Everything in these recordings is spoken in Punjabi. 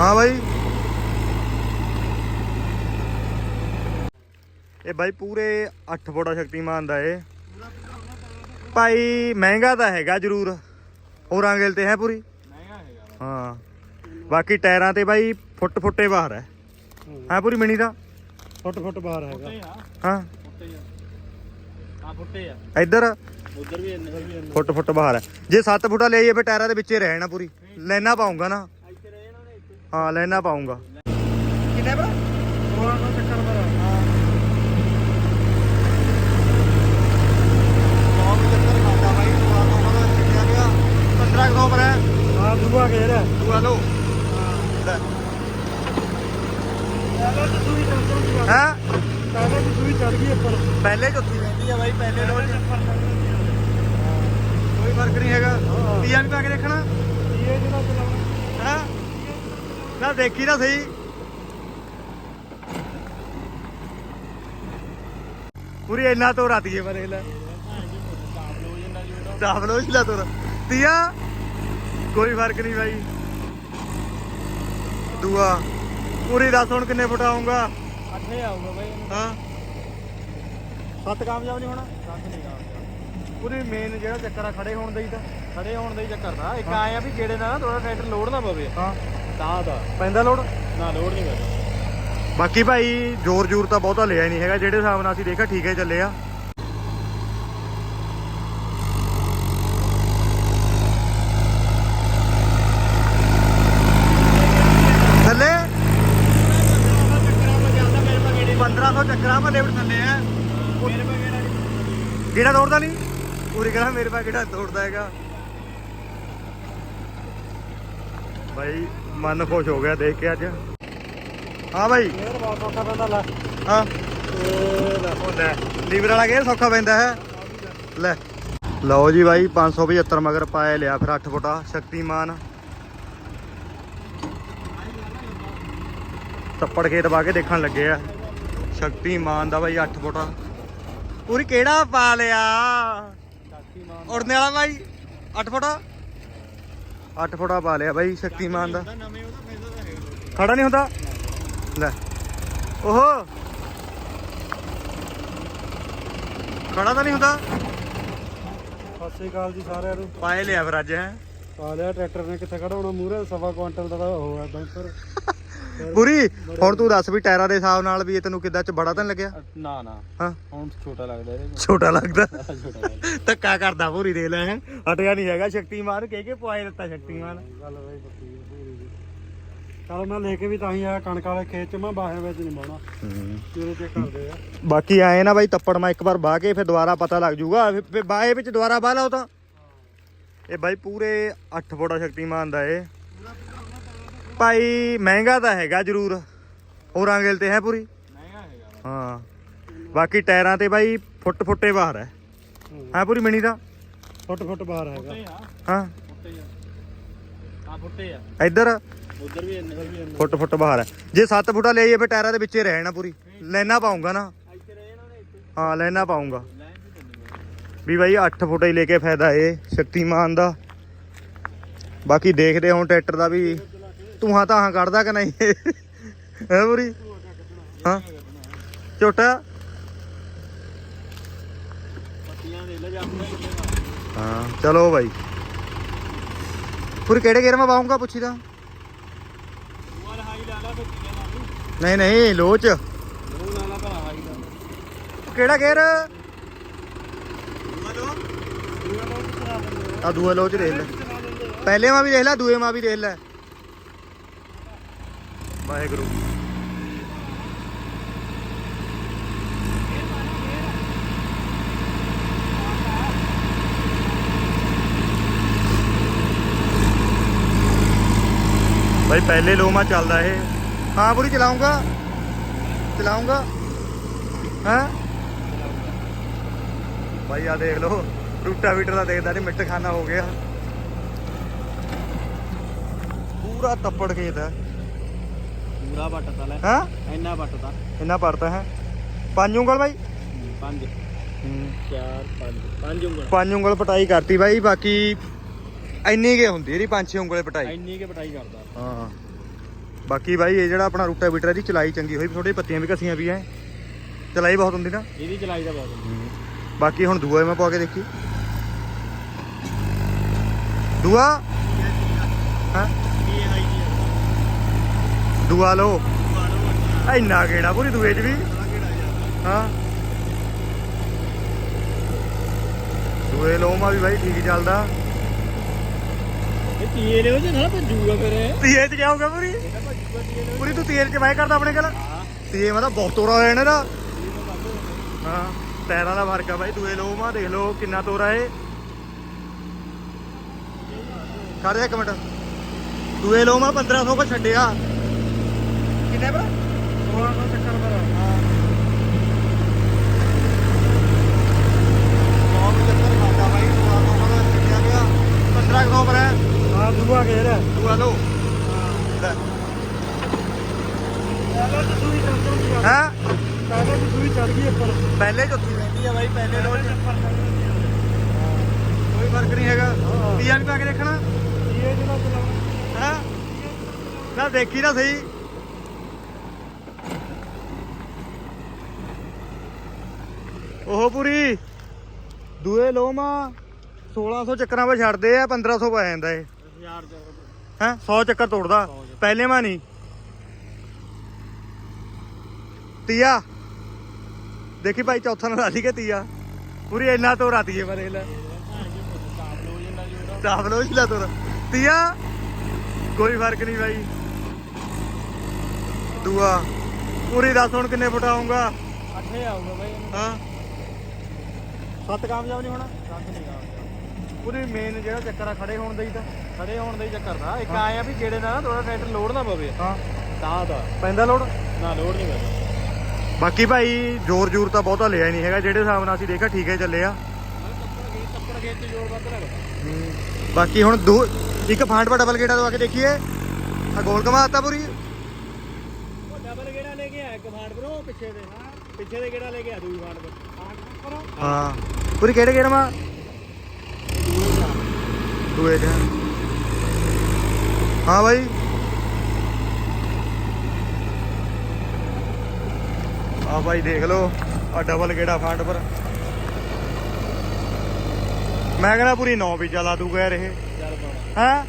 ਹਾਂ ਬਾਈ। ਇਹ ਬਾਈ ਪੂਰੇ 8 ਫੁੱਟਾ ਸ਼ਕਤੀਮਾਨ ਦਾ ਏ ਭਾਈ ਮਹਿੰਗਾ ਤਾਂ ਹੈਗਾ ਜ਼ਰੂਰ। ਹੋਰਾਂ ਗਿਲ ਤੇ ਹੈ ਪੂਰੀ? ਮਹਿੰਗਾ ਹੈਗਾ ਹਾਂ। ਬਾਕੀ ਟਾਇਰਾਂ ਤੇ ਬਾਈ ਫੁੱਟ ਫੁੱਟੇ ਬਾਹਰ ਹੈ। ਹੈ ਪੂਰੀ ਮਿਣੀ ਦਾ? ਫੁੱਟ ਫੁੱਟ ਬਾਹਰ ਹੈਗਾ। ਆ। ਹਾਂ। ਫੁੱਟੇ ਆ ਆ ਫੁੱਟੇ ਆ। ਇੱਧਰ? ਉਧਰ ਵੀ ਇੰਨੇ ਵੀ ਇੰਨੇ। ਫੁੱਟ ਫੁੱਟ ਬਾਹਰ ਹੈ। ਜੇ 7 ਫੁੱਟਾ ਲਈਏ ਫੇ ਟਾਇਰਾਂ ਦੇ ਵਿੱਚੇ ਰਹਿਣਾ ਪੂਰੀ। ਲੈਣਾ ਪਾਉਂਗਾ ਨਾ ਇੱਥੇ ਰਹੇ ਇਹਨਾਂ ਨੇ ਇੱਥੇ ਹਾਂ ਲੈਣਾ ਪਾਉਂਗਾ। ਕਿੰਨੇ ਬਰਾ 16 ਦਾ। ਚੱਕਰ ਦਾ ਆ ਦੂਆ ਘੇਰ ਹੈ। ਪਹਿਲੇ ਤਾਂ ਸੂਈ ਚੱਲ ਚੱਲ ਗਈ ਹੈ? ਪਹਿਲੇ ਤਾਂ ਸੂਈ ਚੱਲ ਗਈ ਉੱਪਰ। ਪਹਿਲੇ ਚੌਥੀ ਰਹਿੰਦੀ ਆ ਬਾਈ ਪਹਿਲੇ ਲੋਟ ਕੋਈ ਫ਼ਰਕ ਨਹੀਂ ਹੈਗਾ। ਤੀਆ ਵੀ ਪਾ ਕੇ ਦੇਖਣਾ। ਇਹ ਜਿਹੜਾ ਚਲਾਉਣਾ। ਹੈ? ਨਾ ਦੇਖੀ ਨਾ ਸਹੀ। ਪੂਰੀ ਇੰਨਾ ਤੋਂ ਰਾਤੀਏ ਬਰੇ ਲੈ। ਹੋ ਜਿਲਾ ਤੋਰ ਤੀਆ ਕੋਈ ਫ਼ਰਕ ਨਹੀਂ ਬਾਈ। ਦੂਆ ਪੂਰੀ ਦੱਸ ਹੁਣ ਕਿੰਨੇ ਫੁੱਟ ਆਉਂਗਾ ਅੱਠੇ ਆਊਗਾ ਬਾਈ ਹਾਂ। ਸੱਤ ਕਾਮਯਾਬ ਨਹੀਂ ਹੋਣਾ? ਸੱਤ ਨਹੀਂ ਕਾਮਯਾਬ। ਪੂਰੀ ਮੇਨ ਜਿਹੜਾ ਚੱਕਰ ਆ ਖੜੇ ਹੋਣ ਦਾ ਹੀ ਤਾਂ। ਖੜੇ ਹੋਣ ਦਾ ਹੀ ਚੱਕਰ ਦਾ ਇੱਕ ਆਏ ਆ ਵੀ ਗੇੜੇ ਨਾਲ ਨਾ ਥੋੜਾ ਟਰੈਕਟਰ ਲੋਡ ਨਾ ਪਵੇ। ਹਾਂ। ਤਾਂ ਤਾਂ। ਪੈਂਦਾ ਲੋਡ? ਨਾ ਲੋਡ ਨਹੀਂ ਕਰਦਾ ਬਾਕੀ ਭਾਈ ਜ਼ੋਰ ਜ਼ੋਰ ਤਾਂ ਬਹੁਤਾ ਲਿਆ ਹੀ ਨਹੀਂ ਹੈਗਾ। ਜਿਹੜੇ ਹਿਸਾਬ ਨਾਲ ਅਸੀਂ ਦੇਖਿਆ ਠੀਕ ਹੈ ਚੱਲੇ ਆ। ਥੱਲੇ? 1500 ਚੱਕਰਾਂ ਮਾ ਲੇਵਟ ਥੱਲੇ ਆ। ਕਿਹੜਾ ਤੋੜਦਾ ਨਹੀਂ? ਪੂਰੀ ਕਰਾ ਮੇਰੇ ਪਾ ਕਿਹੜਾ ਤੋੜਦਾ ਹੈਗਾ। ਭਾਈ ਮਨ ਖੁਸ਼ ਹੋ ਗਿਆ ਦੇਖ ਕੇ ਅੱਜ। ਹਾਂ ਭਾਈ ਫੇਰ ਬਹੁਤ ਔਖਾ ਪੈਂਦਾ ਲੈ। ਹਾਂ। ਇਹ ਲੈ। ਉਹ ਲੈ ਲੀਵਰ ਵਾਲਾ ਗੇਅਰ ਸੌਖਾ ਪੈਂਦਾ ਹੈ? ਲੈ। ਲਓ ਜੀ ਬਾਈ 575 ਮਗਰ ਪਾਏ ਲਿਆ ਫਿਰ 8 ਫੁੱਟਾ ਸ਼ਕਤੀਮਾਨ। ਤੱਪੜ ਖੇਤ ਪਾ ਕੇ ਦੇਖਣ ਲੱਗੇ ਆ। ਸ਼ਕਤੀਮਾਨ ਦਾ ਬਾਈ 8 ਫੁੱਟਾ। ਪੂਰੀ ਕਿਹੜਾ ਪਾ ਲਿਆ? ਉੜਨੇ ਵਾਲਾ ਬਾਈ 8 ਫੁੱਟਾ। 8 ਫੁੱਟਾ ਪਾ ਲਿਆ ਬਾਈ ਸ਼ਕਤੀਮਾਨ ਦਾ। ਨਵੇਂ ਉਹਦਾ ਫਾਇਦਾ ਤਾਂ ਹੈਗਾ ਖੜਾ ਨਹੀਂ ਹੁੰਦਾ? ਲੈ। ਓਹੋ। ਖੜਾ ਤਾਂ ਨਹੀਂ ਹੁੰਦਾ? ਸਤਿ ਸ੍ਰੀ ਅਕਾਲ ਜੀ ਸਾਰਿਆਂ ਨੂੰ। ਪਾਏ ਲਿਆ ਫਿਰ ਅੱਜ ਹੈ। ਪਾ ਲਿਆ ਟਰੈਕਟਰ ਨੇ ਕਿੱਥੇ ਖੜਾਉਣਾ ਮੂਰੇ ਸਵਾ ਕੁਆਂਟਲ ਦਾ ਤਾਂ ਉਹ ਹੈ ਬੈਂਪਰ। ਪੂਰੀ ਹੁਣ ਤੂੰ ਦੱਸ ਵੀ ਟਾਇਰਾਂ ਦੇ ਹਿਸਾਬ ਨਾਲ ਵੀ ਇਹ ਤੈਨੂੰ ਕਿੱਦਾਂ ਚ ਬੜਾ ਤਾਂ ਨੀ ਲੱਗਿਆ? ਨਾ ਨਾ। ਹਾਂ। ਹੁਣ ਛੋਟਾ ਲੱਗਦਾ ਇਹਦੇ ਛੋਟਾ ਲੱਗਦਾ? ਛੋਟਾ ਲੱਗਦਾ। ਧੱਕਾ ਕਰਦਾ ਪੂਰੀ ਦੇ ਲੈ ਹੈ। ਹਟਿਆ ਨਹੀਂ ਹੈਗਾ ਸ਼ਕਤੀਮਾਨ ਕਹਿ ਕੇ ਪਵਾਏ ਦਿੱਤਾ ਸ਼ਕਤੀਮਾਨ ਗੱਲ ਬਈ ਪੂਰੀ ਦੀ ਮੈਂ ਲੈ ਕੇ ਵੀ ਤਾਂ ਹੀ ਆਇਆ ਕਣਕ ਵਾਲੇ ਖੇਤ ਚ ਮੈਂ ਬਾਹੇ ਵਿੱਚ ਨਹੀਂ ਬਾਉਣਾ ਜਿਹੜੇ ਚੈੱਕ ਕਰਦੇ ਆ। ਬਾਕੀ ਆਏ ਨਾ ਬਾਈ ਤੱਪੜ ਮੈਂ ਇੱਕ ਵਾਰ ਬਾਹ ਕੇ ਫਿਰ ਦੁਬਾਰਾ ਪਤਾ ਲੱਗ ਜੂਗਾ। ਫਿਰ ਬਾਏ ਵਿੱਚ ਦੁਬਾਰਾ ਬਾਹ ਲਾਓ ਤਾਂ। ਇਹ ਬਾਈ ਪੂਰੇ 8 ਫੁੱਟਾ ਸ਼ਕਤੀਮਾਨ ਦਾ ਏ ਭਾਈ ਮਹਿੰਗਾ ਤਾਂ ਹੈਗਾ ਜ਼ਰੂਰ। ਹੋਰਾਂ ਗਿਲ ਤੇ ਹੈ ਪੂਰੀ? ਮਹਿੰਗਾ ਹੈਗਾ। ਹਾਂ। ਬਾਕੀ ਟਾਇਰਾਂ ਤੇ ਬਾਈ ਫੁੱਟ ਫੁੱਟੇ ਬਾਹਰ ਹੈ। ਹੈ। ਪੂਰੀ ਮਿਣੀ ਦਾ? ਫੁੱਟ ਫੁੱਟ ਬਾਹਰ ਹੈਗਾ। ਹਾਂ। ਫੁੱਟੇ ਆ। ਆ ਫੁੱਟੇ ਆ। ਇੱਧਰ? ਉਧਰ ਵੀ ਇੰਨੇ ਵੀ ਇੰਨੇ। ਫੁੱਟ ਫੁੱਟ ਬਾਹਰ ਹੈ। ਜੇ 7 ਫੁੱਟਾ ਲਈਏ ਫੇ ਟਾਇਰਾਂ ਦੇ ਵਿੱਚੇ ਰਹਿਣਾ ਪੂਰੀ। ਲੈਣਾ ਪਾਉਂਗਾ ਨਾ। ਹਾਂ ਲੈਣਾ ਪਾਉਂਗਾ। ਵੀ ਬਾਈ 8 ਫੁੱਟ ਹੀ ਲੈ ਕੇ ਫਾਇਦਾ ਏ ਸ਼ਕਤੀਮਾਨ ਦਾ। ਬਾਕੀ ਦੇਖਦੇ ਹੁਣ ਟਰੈਕਟਰ ਦਾ ਵੀ ਧੂਆਂ ਤਾਂ ਹਾਂ ਕੱਢਦਾ ਕਿ ਨਹੀਂ? ਹੈ ਬੁਰੀ ਹਾਂ। ਝੋਟਾ? ਪੱਤੀਆਂ ਦੇ ਲੈ ਜਾ ਹਾਂ, ਚਲੋ ਬਾਈ। ਪੂਰੀ ਕਿਹੜੇ ਗੇਰ ਮੈਂ ਪਾਉਂਗਾ ਪੁੱਛੀ ਤਾਂ? ਨਹੀਂ ਨਹੀਂ ਲੋਚ ਕਿਹੜਾ ਗੇਰ ਆ ਦੂਆ ਲੋਚ ਦੇਖ ਲੈ। ਪਹਿਲੇ ਮਾ ਵੀ ਦੇਖ ਲੈ, ਦੂਏ ਮਾ ਵੀ ਦੇਖ ਲੈ। ਵਾਹਿਗੁਰੂ। ਭਾਈ ਪਹਿਲੇ ਲੋਮਾ ਚੱਲਦਾ ਇਹ। ਹਾਂ ਪੂਰੀ ਚਲਾਉਂਗਾ। ਚਲਾਉਂਗਾ। ਹਾਂ? ਭਾਈ ਆ ਦੇਖ ਲਓ। ਰੂਟਾ ਵੀਟਰ ਦਾ ਦੇਖਦਾ ਨਹੀਂ ਮਿੱਟ ਖਾਨਾ ਹੋ ਗਿਆ। ਪੂਰਾ ਤੱਪੜ ਖੇਤ ਹੈ। ਪੂਰਾ ਵੱਟਤਾ ਲੈ। ਹਾਂ? ਇੰਨਾ ਪੜਤਾ ਹੈ। ਪੰਜ ਉਂਗਲ ਭਾਈ ਪੰਜ। ਚਾਰ ਪੰਜ। ਪੰਜ ਉਂਗਲ। ਪੰਜ ਉਂਗਲ ਪਟਾਈ ਕਰਤੀ ਭਾਈ ਬਾਕੀ ਇੰਨੀ ਕੇ ਹੁੰਦੀ ਇਹਦੀ ਪੰਜ ਛੇ ਉਂਗਲੇ ਪਟਾਈ। ਇੰਨੀ ਕੇ ਪਟਾਈ ਕਰਦਾ। ਹਾਂ। ਬਾਕੀ ਬਾਈ ਇਹ ਜਿਹੜਾ ਆਪਣਾ ਰੂਟਾ ਬੀਟਰ ਦੀ ਚਲਾਈ ਚੰਗੀ ਹੋਈ ਥੋੜੀ ਪੱਤੀਆਂ ਵੀ ਘਸੀਆਂ ਵੀ ਐ। ਚਲਾਈ ਬਹੁਤ ਹੁੰਦੀ ਨਾ। ਇਹਦੀ ਚਲਾਈ ਦਾ ਬਹੁਤ ਬਾਕੀ ਹੁਣ ਦੂਆ ਮੈਂ ਪਾ ਕੇ ਦੇਖੀ। ਦੂਆ? ਹਾਂ? ਦੂਆ ਲੋ ਇੰਨਾ ਕਿਹੜਾ ਪੂਰੀ ਦੂਏ 'ਚ ਵੀ? ਹਾਂ। ਦੂਏ ਲੋਮਾ ਵੀ ਬਾਈ ਠੀਕ ਚੱਲਦਾ। ਇਹ ਤੀਏ ਨੇ ਉਹ ਨਾ ਭੱਜੂਗਾ ਫਿਰ ਤੀਏ 'ਚ ਕਿਆ ਹੋਗਾ ਪੂਰੀ? ਪੂਰੀ ਤੂੰ ਤੀਏ 'ਚ ਵਾਏ ਕਰਦਾ ਆਪਣੇ ਕੋਲ? ਤੀਏ ਮੈਂ ਤਾਂ ਬਹੁਤ ਤੋਰਾ ਹੋਇਆ ਇਹਨਾਂ ਦਾ ਹਾਂ ਟਾਇਰਾਂ ਦਾ ਫ਼ਰਕ ਆ ਬਾਈ ਦੂਏ ਲੋਮਾ ਦੇਖ ਲਓ ਕਿੰਨਾ ਤੋਰਾ ਏ ਕਰ ਜਾ ਇੱਕ ਮਿੰਟ। ਦੂਏ ਲੋਮਾ 1500 ਕੋ ਛੱਡਿਆ। ਕਿੰਨੇ ਬਰਾ 1600 ਚੱਕਰ ਮੇਰਾ ਬਹੁਤ ਚੱਕਰ ਖਾਂਦਾ ਬਾਈ ਦੂਆ ਲੋਮਾ ਦਾ ਛੱਡਿਆ ਗਿਆ। 1500 ਪਰ ਹੈ ਆ ਦੂਆ ਘੇਰ। ਹੈ ਦੂਆ ਲੋ ਲੈ। ਪਹਿਲਾਂ ਤਾਂ ਸੂਈ ਚੜ ਗਈ ਆ। ਹੈ? ਪਹਿਲਾਂ ਤਾਂ ਸੂਈ ਚੜ ਗਈ ਉੱਪਰ। ਪਹਿਲੇ ਚੌਥੀ ਰਹਿੰਦੀ ਆ ਬਾਈ ਪਹਿਲੇ ਲੋ ਕੋਈ ਫ਼ਰਕ ਨਹੀਂ ਹੈਗਾ। ਤੀਆ ਵੀ ਪਾ ਕੇ ਦੇਖਣਾ। ਇਹ ਜਿਹੜਾ ਚਲਾਉਣਾ। ਹੈ? ਨਾ ਦੇਖੀ ਨਾ ਸਹੀ। ਉਹ ਪੂਰੀ। ਦੂਏ ਲੋਮਾ 1600 ਚੱਕਰਾਂ 'ਤੇ ਛੱਡਦੇ ਆ 1500 ਪਾ ਜਾਂਦਾ ਏ ਹਜ਼ਾਰ ਚ ਹੈ 100 ਚੱਕਰ ਤੋੜਦਾ। ਪਹਿਲੇ ਮਾ ਨਹੀਂ। ਤੀਆ। ਦੇਖੀ ਭਾਈ ਚੌਥਾ ਨਾਲ ਰਾਜੀ ਕੇ ਤੀਆ? ਪੂਰੀ ਇੰਨਾ ਤੋਂ ਰਾਤੀ ਹੈ ਬਰੇ ਲੈ। ਹੀ ਲਾ ਤੋਰ। ਤੀਆ। ਕੋਈ ਫ਼ਰਕ ਨਹੀਂ ਭਾਈ ਦੂਆ। ਪੂਰੀ ਦੱਸ ਹੁਣ ਕਿੰਨੇ ਫੁੱਟ ਆਉਂਗਾ ਆਊਗਾ ਇਹਨੂੰ ਹਾਂ। ਸੱਤ ਕਾਮਯਾਬ ਨਹੀਂ ਹੋਣਾ? ਸੱਤ ਨਹੀਂ ਕਾਮਯਾਬ। ਪੂਰੀ ਮੇਨ ਜਿਹੜਾ ਚੱਕਰ ਆ ਖੜੇ ਹੋਣ ਦਾ ਹੀ ਤਾਂ। ਖੜੇ ਹੋਣ ਦਾ ਹੀ ਚੱਕਰ ਦਾ। ਇੱਕ ਆਇਆ ਵੀ ਗੇੜੇ ਦਾ ਨਾ ਥੋੜਾ ਟਰੈਕਟਰ ਲੋਡ ਨਾ ਪਵੇ। ਹਾਂ। ਤਾਂ ਦਾ ਪੈਂਦਾ ਲੋਡ? ਨਾ ਲੋਡ ਨਹੀਂ ਪੈਂਦਾ। ਬਾਕੀ ਭਾਈ ਜ਼ੋਰ ਜ਼ੂਰ ਤਾਂ ਬਹੁਤਾ ਲਿਆ ਹੀ ਨਹੀਂ ਹੈਗਾ। ਜਿਹੜੇ ਹਿਸਾਬ ਨਾਲ ਅਸੀਂ ਦੇਖਿਆ ਠੀਕ ਹੈ ਚੱਲੇ ਆ। ਬਾਕੀ ਹੁਣ ਦੋ ਇੱਕ ਫਾਂਟ ਪਾ ਡਬਲ ਗੇੜਾ ਦਵਾ ਕੇ ਦੇਖੀਏ। ਆ ਗੋਲ ਕਮਾਤਾ ਪੂਰੀ। ਉਹ ਡਬਲ ਗੇੜਾ ਲੈ ਕੇ ਆਇਆ ਇੱਕ ਫਾਂਡ ਪਰ ਉਹ ਪਿੱਛੇ ਦੇ। ਪਿੱਛੇ ਦੇ ਗੇੜਾ ਲੈ ਕੇ ਆ ਦੂਈ ਫਾਂਡ ਪਰ ਹਾਂ। ਪੂਰੀ ਕਿਹੜੇ ਗੇੜ ਮਾ? ਦੂਏ ਚ। ਹਾਂ ਬਾਈ। ਆ ਬਾਈ ਦੇਖ ਲਓ ਆ ਡਬਲ ਗੇੜਾ ਫਾਂਟ ਪਰ। ਮੈਂ ਕਹਿੰਦਾ ਪੂਰੀ 9 ਵੀ ਚਲਾ ਦੂਗਾ ਯਾਰ ਇਹ। ਹੈ?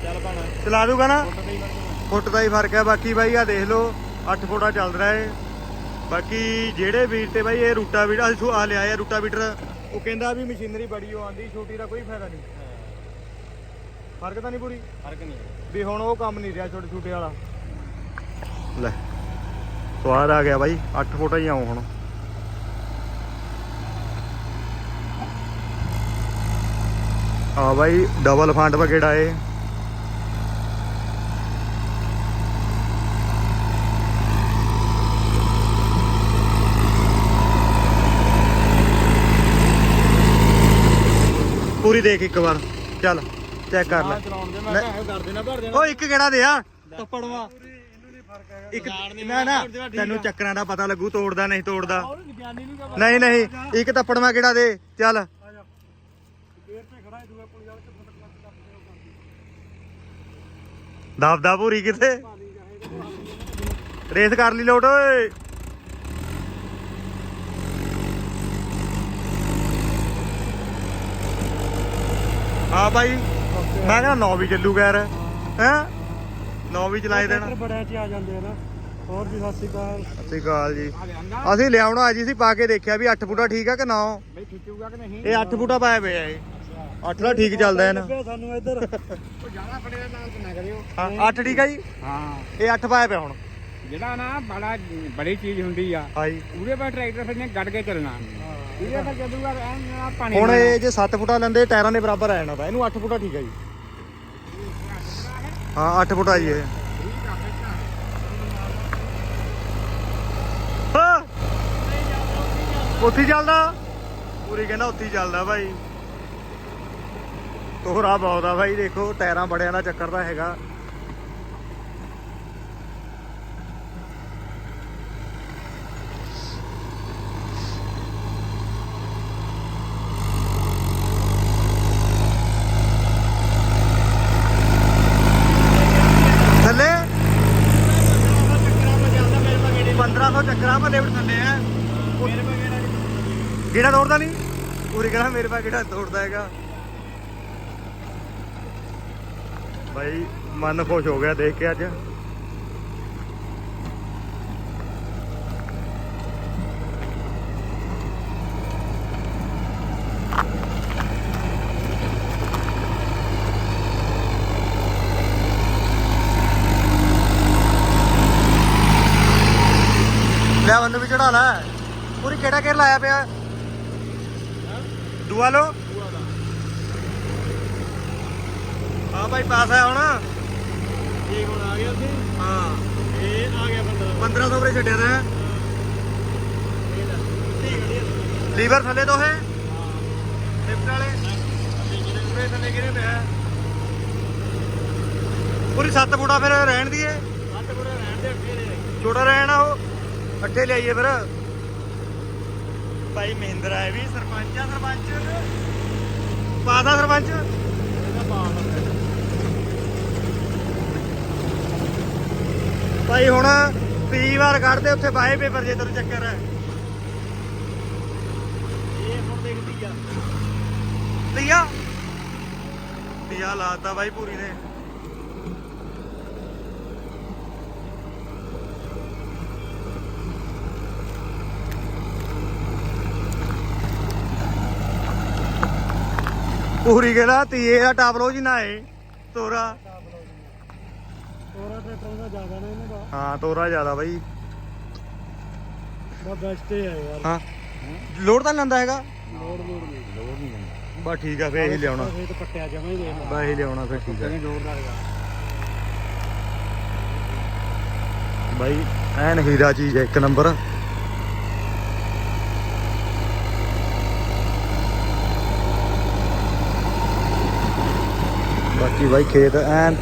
ਚੱਲ ਦੂਗਾ ਨਾ? ਫੁੱਟ ਦਾ ਹੀ ਫ਼ਰਕ ਹੈ। ਬਾਕੀ ਬਾਈ ਆ ਦੇਖ ਲਓ 8 ਫੁੱਟਾ ਚੱਲ ਰਿਹਾ ਏ ਬਾਕੀ ਜਿਹੜੇ ਵੀਰ ਤੇ ਬਾਈ ਇਹ ਰੂਟਾ ਵੀਟਰ ਅਸੀਂ ਆ ਲਿਆ ਆ ਰੂਟਾ ਵੀਟਰ। ਉਹ ਕਹਿੰਦਾ ਵੀ ਮਸ਼ੀਨਰੀ ਬੜੀ ਉਹ ਆਂਦੀ ਛੋਟੀ ਦਾ ਕੋਈ ਫਾਇਦਾ ਨਹੀਂ। ਫ਼ਰਕ ਤਾਂ ਨਹੀਂ ਪੂਰੀ? ਫ਼ਰਕ ਨਹੀਂ ਵੀ ਹੁਣ ਉਹ ਕੰਮ ਨਹੀਂ ਰਿਹਾ ਛੋਟੇ ਛੋਟੇ ਵਾਲਾ। ਲੈ ਸਵਾਦ ਆ ਗਿਆ ਬਾਈ 8 ਫੁੱਟਾ ਹੀ ਆਉ ਹੁਣ। ਆ ਬਾਈ ਡਬਲ ਫੰਡ ਵਗੇੜਾ ਏ ਪੂਰੀ ਦੇਖ ਇੱਕ ਵਾਰ। ਚੱਲ ਚੈੱਕ ਕਰ ਲੈ। ਹਾਂ ਚਲਾਉਣ ਦੇ ਮੈਂ ਲੈ। ਕਿਹਾ ਇਹ ਕਰ ਦੇਣਾ ਭਰ ਦੇਣਾ। ਓ ਇੱਕ ਕਿਹੜਾ ਦੇ ਆ? ਤੱਪੜਵਾ। ਇੱਕ ਨਾ ਨਾ। ਤੈਨੂੰ ਚੱਕਰਾਂ ਦਾ ਪਤਾ ਲੱਗੂ ਤੋੜਦਾ ਨਹੀਂ ਤੋੜਦਾ। ਉਹ ਨਹੀਂ ਨਹੀਂ ਇੱਕ ਤੱਪੜਵਾ ਕਿਹੜਾ ਦੇ? ਚੱਲ। ਉਹ ਦਬਦਾ ਭੂਰੀ ਕਿੱਥੇ ਰੇਸ ਕਰ ਲਈ ਲੋਟ ਓਏ। ਹਾਂ ਬਾਈ। ਮੈਂ ਕਹਿੰਦਾ 9 ਵੀ ਚੱਲੂਗਾ ਯਾਰ ਹੈ? 9 ਵੀ ਚਲਾਏ ਦੇਣਾ। ਬੜਿਆਂ ਚ ਆ ਜਾਂਦੇ ਆ ਨਾ। ਹੋਰ ਵੀ ਸਤਿ ਸ਼੍ਰੀ ਅਕਾਲ। ਸਤਿ ਸ਼੍ਰੀ ਅਕਾਲ ਜੀ। ਅਸੀਂ ਲਿਆਉਣਾ ਅੱਜ ਅਸੀਂ ਪਾ ਕੇ ਦੇਖਿਆ ਵੀ 8 ਫੁੱਟਾ ਠੀਕ ਆ ਕਿ 9 ਬਈ ਖਿੱਚੂਗਾ ਕਿ ਨਹੀਂ? ਇਹ 8 ਫੁੱਟਾ ਪਾਇਆ ਪਿਆ ਇਹ। 8 ਦਾ ਠੀਕ ਚੱਲਦਾ ਹੈ ਨਾ। ਸਾਨੂੰ ਇੱਧਰ ਉਹ ਜ਼ਿਆਦਾ ਫੜੇ ਦਾ ਨਾਲ ਕਿੰਨਾ ਕਰਿਓ। ਹਾਂ 8 ਠੀਕ ਆ ਜੀ? ਹਾਂ। ਇਹ 8 ਪਾਇਆ ਪਿਆ ਹੁਣ। ਜਿਹੜਾ ਨਾ ਬੜਾ ਬੜੀ ਚੀਜ਼ ਹੁੰਦੀ ਆ ਹਾਂਜੀ। ਉਹਦੇ ਪਰ ਟਰੈਕਟਰ ਫਿਰ ਨੇ ਗੱਡ ਕੇ ਚੱਲਣਾ। ਇਹਦੇ ਪਰ ਐਨ ਨਾ ਪਾਣੀ ਹੁਣ ਇਹ ਜੇ 7 ਫੁੱਟਾ ਲੈਂਦੇ ਟਾਇਰਾਂ ਦੇ ਬਰਾਬਰ ਆ ਜਾਣਾ ਤਾਂ ਇਹਨੂੰ 8 ਫੁੱਟਾ ਠੀਕ ਆ ਜੀ। ਹਾਂ 8 ਫੁੱਟਾ ਜੀ ਇਹ। ਉੱਥੇ ਚੱਲਦਾ। ਪੂਰੀ ਕਹਿੰਦਾ ਉੱਥੇ ਚੱਲਦਾ ਭਾਈ ਤੋਰਾ ਬਹੁਤ ਆ ਭਾਈ ਦੇਖੋ ਟਾਇਰਾਂ ਬੜਿਆਂ ਦਾ ਚੱਕਰ ਤਾਂ ਹੈਗਾ ਥੱਲੇ ਬੱਕਰਾ ਮਾ ਲੇਵਟ ਥੱਲੇ ਆ ਮੇਰੇ ਪਾ ਕਿਹੜਾ ਕਿਹੜਾ ਤੋੜਦਾ ਨਹੀਂ? ਪੂਰੀ ਕਰਾ ਮੇਰੇ ਪਾ ਕਿਹੜਾ ਤੋੜਦਾ ਹੈਗਾ। ਭਾਈ ਮਨ ਖੁਸ਼ ਹੋ ਗਿਆ ਦੇਖ ਕੇ ਅੱਜ। ਲੈ ਮੈਨੂੰ ਵੀ ਚੜਾ ਲੈ। ਪੂਰੀ ਕਿਹੜਾ ਕਿਹੜਾ ਲਾਇਆ ਪਿਆ? ਦੂਆ ਲੋ ਹਾਂ ਭਾਈ ਪਾਸ ਹੈ ਹੁਣ। ਇਹ ਹੁਣ ਆ ਗਿਆ ਸੀ। ਹਾਂ। ਇਹ ਆ ਗਿਆ 15 1500 ਰੁਪਏ ਛੱਡਿਆ ਤਾਂ। ਲੀਵਰ ਥੱਲੇ ਤੋਂ ਹੈ। ਲਿਫਟ ਵਾਲੇ। ਪੂਰੇ ਥੱਲੇ ਗਿਰੇ ਪਿਆ ਪੂਰੀ ਸੱਤ ਫੁੱਟਾ ਫਿਰ ਰਹਿਣ ਦੀ ਏ ਸੱਤ ਬੜੇ ਰਹਿਣ ਦੇ ਅੱਗੇ ਨੇ ਛੋਟਾ ਰਹਿਣਾ ਉਹ। ਅੱਠੇ ਲਿਆਈਏ ਫਿਰ। ਭਾਈ ਮਹਿੰਦਰਾ ਹੈ ਵੀ ਸਰਪੰਚ ਆ ਸਰਪੰਚ। ਪਾਦਾ ਸਰਪੰਚ। ਭਾਈ ਹੁਣ 30 ਵਾਰ ਕੱਢਦੇ ਉੱਥੇ ਬਾਏ ਪੇਪਰ ਜੇ ਤੈਨੂੰ ਚੱਕਰ ਹੈ। ਇਹ ਹੁਣ ਦੇਖਦੀ ਆ। ਲਿਆ ਲਿਆ ਲਾਤਾ ਬਾਈ ਪੂਰੀ ਨੇ। ਪੂਰੀ ਕਹਿੰਦਾ ਤੀਏ ਦਾ ਟਾਪ ਲੋ ਜੀ ਨਾ ਏ ਤੋਰਾ। ਤੋਰਾ ਟਰੈਕਟਰ ਦਾ ਜ਼ਿਆਦਾ ਨਾ ਇਹਨਾਂ ਦਾ। ਹਾਂ ਤੋਰਾ ਜ਼ਿਆਦਾ ਬਾਈ। ਬਸ ਬੈਸਟ ਹੀ ਯਾਰ। ਹਾਂ। ਲੋਡ ਤਾਂ ਲੈਂਦਾ ਹੈਗਾ? ਲੋੜ ਲੋੜ ਨਹੀਂ ਲੋੜ ਨਹੀਂ ਬਸ ਠੀਕ ਆ ਫੇਰ ਇਹੀ ਲਿਆਉਣਾ। ਇਹ ਤਾਂ ਪੱਟਿਆ ਜਮਾ ਹੀ ਦੇਖ ਬਸ ਇਹੀ ਲਿਆਉਣਾ ਫੇਰ ਠੀਕ ਆ। ਜ਼ੋਰਦਾਰ ਹੈਗਾ। ਬਾਈ ਐਨ ਹੀਰਾ ਚੀਜ਼ ਹੈ ਇੱਕ ਨੰਬਰ। ਬਾਕੀ ਬਾਈ ਖੇਤ ਐਨ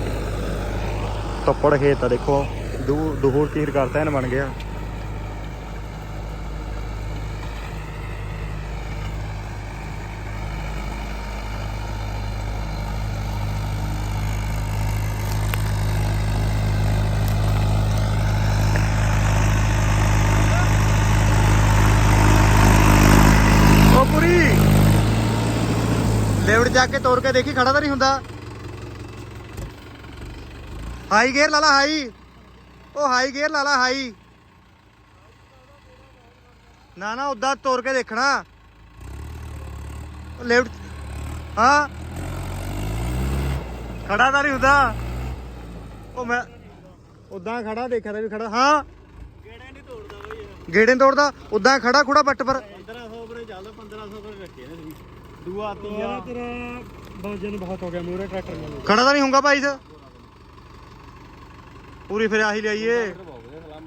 ਤੱਪੜ ਖੇਤ ਆ ਦੇਖੋ। ਦੂਰ ਦੂਰ ਤੀਰ ਕਰਤਾ, ਐਨ ਬਣ ਗਿਆ। ਲੈਵੜ ਜਾ ਕੇ ਤੋੜ ਕੇ ਦੇਖੀ, ਖੜਾ ਤਾਂ ਨਹੀਂ ਹੁੰਦਾ। ਹਾਈ ਗੇਅਰ ਲਾ ਲਾ ਹਾਈ। ਉਹ ਹਾਈ ਗੇਅਰ ਲਾ ਲਾ ਹਾਈ। ਨਾ ਨਾ ਉਦਾਂ ਤੋੜ ਕੇ ਦੇਖਣਾ। ਉਹ ਲੈਫਟ ਹਾਂ। ਖੜਾ ਤਾਂ ਨਹੀਂ ਹੁੰਦਾ। ਉਹ ਮੈਂ ਉਦਾਂ ਖੜਾ ਦੇਖਿਆ ਤਾਂ ਵੀ ਖੜਾ ਹਾਂ। ਗੇੜੇ ਨਹੀਂ ਤੋੜਦਾ ਬਈ ਗੇੜੇ ਨੀ ਤੋੜਦਾ ਉਦਾਂ ਖੜਾ ਖੁੜਾ ਬੱਟ ਪਰ। 1500 ਪਰ ਚੱਲਦਾ 1500 ਪਰ ਰੱਖੇ ਨੇ ਤੁਸੀਂ। ਦੂਆ ਤੋਰਾ ਤੀਆ ਤੇਰਾ ਵਜਨ ਬਹੁਤ ਹੋ ਗਿਆ ਮੂਰੇ ਟਰੈਕਟਰ ਨਾਲ। ਖੜਾ ਤਾਂ ਨਹੀਂ ਹੋਊਗਾ ਭਾਈ ਤੇ ਪੂਰੀ ਫਿਰ ਆਹੀ ਲਿਆਈਏ। ਸਲਾਮ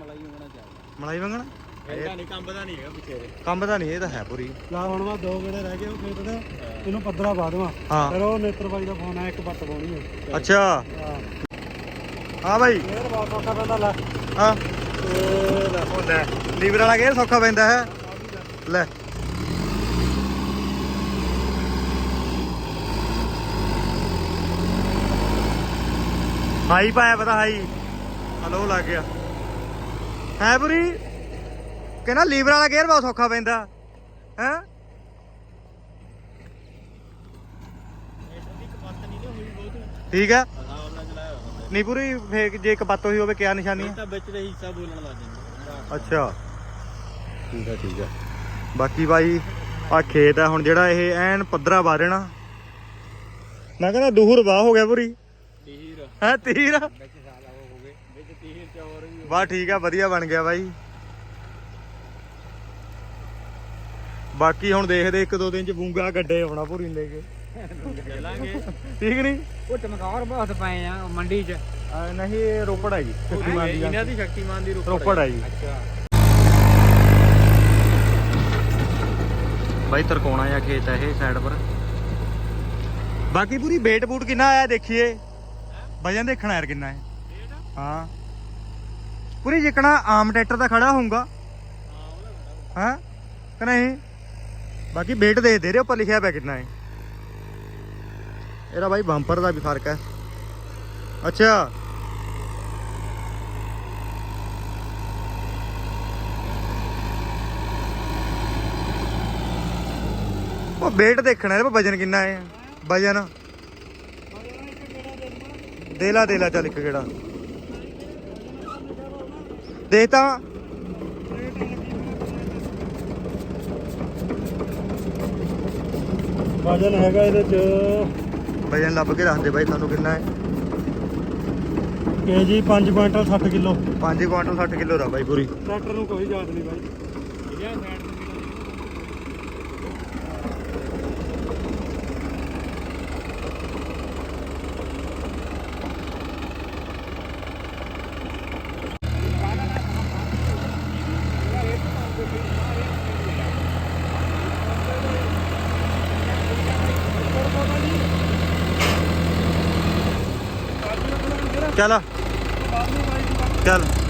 ਮਲਾਈ ਮੰਗਣਾ ਇਹਦਾ ਨਹੀਂ ਕੰਬਦਾ ਨਹੀਂ ਹੈਗਾ ਪਿੱਛੇ ਦੇ ਕੰਮ ਤਾਂ ਨਹੀਂ ਇਹ ਤਾਂ ਹੈ ਪੂਰੀ। ਲਾ ਹੁਣ ਮੈਂ ਦੋ ਗੇੜੇ ਰਹਿ ਗਏ ਉਹ ਖੇਤ ਦੇ ਇਹਨੂੰ ਪੱਧਰਾ ਪਾ ਦੇਵਾਂ। ਹਾਂ। ਫਿਰ ਉਹ ਨੇਤਰ ਬਾਈ ਦਾ ਫੋਨ ਆਇਆ ਇੱਕ ਬੱਟ ਪਾਉਣੀ ਹੈ ਅੱਛਾ। ਹਾਂ। ਹਾਂ ਭਾਈ ਫੇਰ ਬਹੁਤ ਔਖਾ ਪੈਂਦਾ ਲੈ। ਹਾਂ। ਇਹ ਲੈ ਉਹ ਲੈ ਲੀਵਰ ਵਾਲਾ ਗੇਅਰ ਸੌਖਾ ਪੈਂਦਾ ਹੈ? ਲੈ। ਹਾਈ ਪਾਇਆ ਪਤਾ ਹਾਈ। ਹਲੋ ਲੱਗ ਗਿਆ। ਹੈ ਪੂਰੀ? ਕਹਿੰਦਾ ਲੀਵਰ ਵਾਲਾ ਗੇਅਰ ਬਹੁਤ ਸੌਖਾ ਪੈਂਦਾ। ਹੈ? ਕਪੱਤ ਠੀਕ ਹੈ। ਹਾਂ ਨਹੀਂ ਪੂਰੀ ਫੇਕ ਜੇ ਇੱਕ ਪੱਤ ਹੋਈ ਹੋਵੇ ਕਿਆ ਨਿਸ਼ਾਨੀ ਹੈ? ਤਾਂ ਵਿੱਚ ਦੇ ਹਿੱਸਾ ਬੋਲਣ ਲੱਗ ਜਾਂਦਾ ਅੱਛਾ। ਠੀਕ ਆ ਠੀਕ ਆ ਬਾਕੀ ਬਾਈ ਆ ਖੇਤ ਆ ਹੁਣ ਜਿਹੜਾ ਇਹ ਐਨ ਪੱਧਰਾ ਵਾ ਦੇਣਾ। ਮੈਂ ਕਹਿੰਦਾ ਦੂਹਰ ਵਾਹ ਹੋ ਗਿਆ ਪੂਰੀ। ਤੀਰ। ਹੈ ਤੀਰ ਵਿੱਚ ਸਾਲਾ ਉਹ ਹੋ ਗਏ ਵਿੱਚ ਤੀਰ ਚੌਰ ਵੀ ਬਾ ਠੀਕ ਆ ਵਧੀਆ ਬਣ ਗਿਆ ਬਾਈ। ਬਾਕੀ ਹੁਣ ਦੇਖਦੇ ਇੱਕ ਦੋ ਦਿਨ ਚ ਬੂੰਗਾ ਗੱਡੇ ਆਉਣਾ ਪੂਰੀ ਨੂੰ ਲੈ ਕੇ। ਚੱਲਾਂਗੇ ਠੀਕ ਨਹੀਂ? ਉਹ ਚਮਕੌਰ ਬਹੁਤ ਪਏ ਆ ਮੰਡੀ 'ਚ। ਆ, ਨਹੀਂ ਇਹ ਰੋਪੜ ਹੈ ਜੀ ਸ਼ਕਤੀਮਾਨ ਦੀ ਇਹਨਾਂ। ਦੀ ਸ਼ਕਤੀਮਾਨ ਦੀ ਰੋਪੜ ਹੈ ਜੀ। ਅੱਛਾ। ਬਾਈ ਤਰਕੋਣਾ ਜਾਂ ਖੇਤ ਹੈ ਇਹ ਸਾਈਡ ਪਰ। ਬਾਕੀ ਪੂਰੀ ਵੇਟ ਬੂਟ ਕਿੰਨਾ ਆਇਆ ਦੇਖੀਏ? ਵਜਨ ਦੇਖਣਾ ਯਾਰ ਕਿੰਨਾ ਹੈ। ਹਾਂ। ਪੂਰੀ ਜਿਕਣਾ ਆਮ ਟਰੈਕਟਰ ਦਾ ਖੜਾ ਹੋਊਗਾ। ਹਾਂ? ਕਿ ਨਹੀਂ? ਬਾਕੀ ਵੇਟ ਦੇ ਦੇ ਰਹੇ ਉੱਪਰ ਲਿਖਿਆ ਪਿਆ ਕਿੰਨਾ ਹੈ। ਇਹਦਾ ਬਾਈ ਬੰਪਰ ਦਾ ਵੀ ਫ਼ਰਕ ਹੈ। ਅੱਛਾ। ਉਹ ਵੇਟ ਦੇਖਣਾ, ਇਹਦਾ ਵਜਨ ਕਿੰਨਾ ਹੈ? ਵਜਨ? ਦੇ ਲਾ ਦੇ ਲਾ ਚੱਲ ਇੱਕ ਕਿਹੜਾ ਦੇਖਤਾ ਵਜਨ ਹੈਗਾ ਇਹਦੇ ਚ। ਵਜਨ ਲੱਭ ਕੇ ਦੱਸ ਦੇ ਬਾਈ ਤੁਹਾਨੂੰ ਕਿੰਨਾ ਹੈ। KG 5 quintal 60 kilo. 5 quintal 60 kilo ਦਾ ਬਾਈ ਪੂਰੀ। ਟਰੈਕਟਰ ਨੂੰ ਕੋਈ ਯਾਦ ਨਹੀਂ ਬਾਈ। ਚੱਲ। ਚੱਲ।